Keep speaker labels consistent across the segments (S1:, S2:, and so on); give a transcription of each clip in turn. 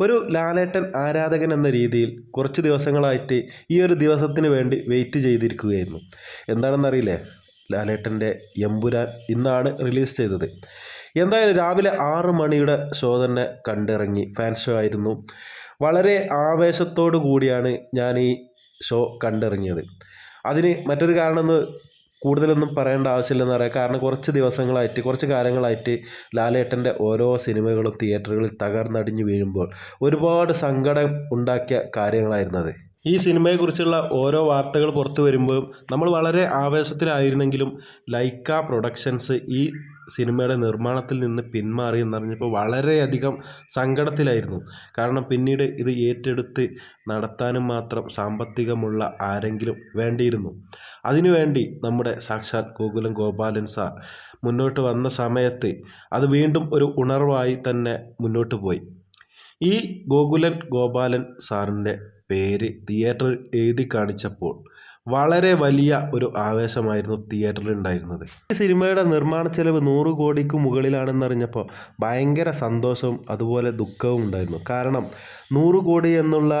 S1: ഒരു ലാലേട്ടൻ ആരാധകൻ എന്ന രീതിയിൽ കുറച്ച് ദിവസങ്ങളായിട്ട് ഈ ഒരു ദിവസത്തിന് വേണ്ടി വെയിറ്റ് ചെയ്തിരിക്കുകയായിരുന്നു. എന്താണെന്നറിയില്ലേ? ലാലേട്ടന്റെ എമ്പുരാൻ ഇന്നാണ് റിലീസ് ചെയ്തത്. എന്തായാലും രാവിലെ ആറ് മണിയുടെ ഷോ തന്നെ കണ്ടിറങ്ങി. ഫാൻ ഷോ ആയിരുന്നു. വളരെ ആവേശത്തോടു കൂടിയാണ് ഞാൻ ഈ ഷോ കണ്ടിറങ്ങിയത്. അതിന് മറ്റൊരു കാരണം എന്ന് കൂടുതലൊന്നും പറയേണ്ട ആവശ്യമില്ലെന്ന് പറയാം. കാരണം കുറച്ച് ദിവസങ്ങളായിട്ട് കുറച്ച് കാലങ്ങളായിട്ട് ലാലേട്ടന്റെ ഓരോ സിനിമകളും തിയേറ്ററുകളിൽ തകർന്നടിഞ്ഞ് വീഴുമ്പോൾ ഒരുപാട് സങ്കടം ഉണ്ടാക്കിയ കാര്യങ്ങളായിരുന്നു അത്. ഈ സിനിമയെക്കുറിച്ചുള്ള ഓരോ വാർത്തകൾ പുറത്തു വരുമ്പോഴും നമ്മൾ വളരെ ആവേശത്തിലായിരുന്നെങ്കിലും ലൈക്ക പ്രൊഡക്ഷൻസ് ഈ സിനിമയുടെ നിർമ്മാണത്തിൽ നിന്ന് പിന്മാറി എന്നറിഞ്ഞപ്പോൾ വളരെയധികം സങ്കടത്തിലായിരുന്നു. കാരണം പിന്നീട് ഇത് ഏറ്റെടുത്ത് നടത്താനും മാത്രം സാമ്പത്തികമുള്ള ആരെങ്കിലും വേണ്ടിയിരുന്നു. അതിനുവേണ്ടി നമ്മുടെ സാക്ഷാത് ഗോകുലം ഗോപാലൻ സാർ മുന്നോട്ട് വന്ന സമയത്ത് അത് വീണ്ടും ഒരു ഉണർവായി തന്നെ മുന്നോട്ട് പോയി. ഈ ഗോകുലൻ ഗോപാലൻ സാറിന്റെ പേര് തിയേറ്ററിൽ എഴുതി കാണിച്ചപ്പോൾ വളരെ വലിയ ഒരു ആവേശമായിരുന്നു തിയേറ്ററിൽ ഉണ്ടായിരുന്നത് ഈ സിനിമയുടെ നിർമ്മാണ ചെലവ് നൂറ് കോടിക്ക് മുകളിലാണെന്നറിഞ്ഞപ്പോൾ ഭയങ്കര സന്തോഷവും അതുപോലെ ദുഃഖവും ഉണ്ടായിരുന്നു. കാരണം നൂറ് കോടി എന്നുള്ള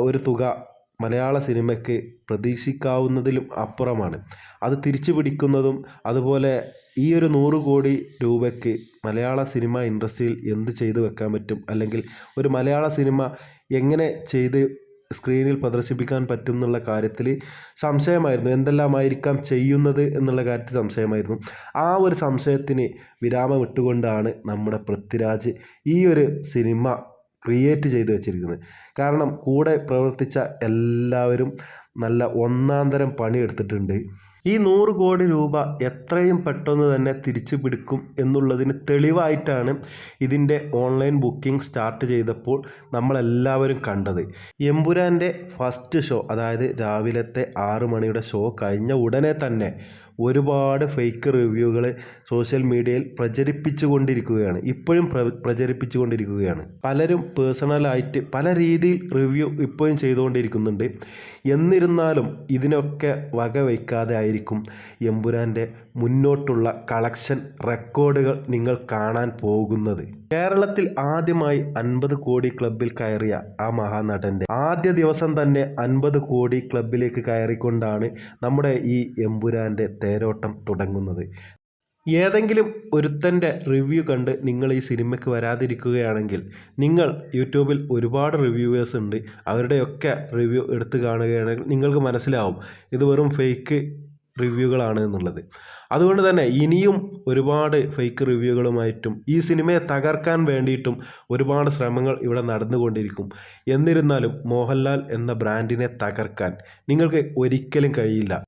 S1: ഒരു തുക മലയാള സിനിമയ്ക്ക് പ്രതീക്ഷിക്കാവുന്നതിലും അപ്പുറമാണ്. അത് തിരിച്ചു പിടിക്കുന്നതും അതുപോലെ ഈ ഒരു നൂറ് കോടി രൂപയ്ക്ക് മലയാള സിനിമ ഇൻഡസ്ട്രിയിൽ എന്ത് ചെയ്തു വെക്കാൻ പറ്റും? അല്ലെങ്കിൽ ഒരു മലയാള സിനിമ എങ്ങനെ ചെയ്ത് സ്ക്രീനിൽ പ്രദർശിപ്പിക്കാൻ പറ്റും എന്നുള്ള കാര്യത്തിൽ സംശയമായിരുന്നു. എന്തെല്ലാമായിരിക്കാം ചെയ്യുന്നത് എന്നുള്ള കാര്യത്തിൽ സംശയമായിരുന്നു. ആ ഒരു സംശയത്തിന് വിരാമം ഇട്ടുകൊണ്ടാണ് നമ്മുടെ പൃഥ്വിരാജ് ഈ ഒരു സിനിമ ക്രിയേറ്റ് ചെയ്ത് വെച്ചിരിക്കുന്നത്. കാരണം കൂടെ പ്രവർത്തിച്ച എല്ലാവരും നല്ല ഒന്നാം തരം പണിയെടുത്തിട്ടുണ്ട്. ഈ നൂറ് കോടി രൂപ എത്രയും പെട്ടെന്ന് തന്നെ തിരിച്ചു പിടിക്കും എന്നുള്ളതിന് തെളിവായിട്ടാണ് ഇതിന്റെ ഓൺലൈൻ ബുക്കിംഗ് സ്റ്റാർട്ട് ചെയ്തപ്പോൾ നമ്മളെല്ലാവരും കണ്ടത്. എമ്പുരാന്റെ ഫസ്റ്റ് ഷോ അതായത് രാവിലത്തെ ആറ് മണിയുടെ ഷോ കഴിഞ്ഞ ഉടനെ തന്നെ ഒരുപാട് ഫേക്ക് റിവ്യൂകൾ സോഷ്യൽ മീഡിയയിൽ പ്രചരിപ്പിച്ചു കൊണ്ടിരിക്കുകയാണ് ഇപ്പോഴും പ്ര പ്രചരിപ്പിച്ചു കൊണ്ടിരിക്കുകയാണ് പലരും പേഴ്സണലായിട്ട് പല രീതിയിൽ റിവ്യൂ ഇപ്പോഴും ചെയ്തുകൊണ്ടിരിക്കുന്നുണ്ട്. എന്നിരുന്നാലും ഇതിനൊക്കെ വകവയ്ക്കാതെ ആയിരിക്കും എമ്പുരാന്റെ മുന്നോട്ടുള്ള കളക്ഷൻ റെക്കോർഡുകൾ നിങ്ങൾ കാണാൻ പോകുന്നത്. കേരളത്തിൽ ആദ്യമായി അൻപത് കോടി ക്ലബിൽ കയറിയ ആ മഹാനടന്റെ ആദ്യ ദിവസം തന്നെ അൻപത് കോടി ക്ലബിലേക്ക് കയറിക്കൊണ്ടാണ് നമ്മുടെ ഈ എമ്പുരാന്റെ തേരോട്ടം തുടങ്ങുന്നത്. ഏതെങ്കിലും ഒരുത്തന്റെ റിവ്യൂ കണ്ട് നിങ്ങൾ ഈ സിനിമയ്ക്ക് വരാതിരിക്കുകയാണെങ്കിൽ നിങ്ങൾ യൂട്യൂബിൽ ഒരുപാട് റിവ്യൂവേഴ്സ് ഉണ്ട്. അവരുടെയൊക്കെ റിവ്യൂ എടുത്ത് കാണുകയാണെങ്കിൽ നിങ്ങൾക്ക് മനസ്സിലാവും. ഇത് വെറും ഫേക്ക് റിവ്യൂകളാണ് എന്നുള്ളത്. അതുകൊണ്ട് തന്നെ ഇനിയും ഒരുപാട് ഫേക്ക് റിവ്യൂകളുമായിട്ടും ഈ സിനിമയെ തകർക്കാൻ വേണ്ടിയിട്ടും ഒരുപാട് ശ്രമങ്ങൾ ഇവിടെ നടന്നുകൊണ്ടിരിക്കും. എന്നിരുന്നാലും മോഹൻലാൽ എന്ന ബ്രാൻഡിനെ തകർക്കാൻ നിങ്ങൾക്ക് ഒരിക്കലും കഴിയില്ല.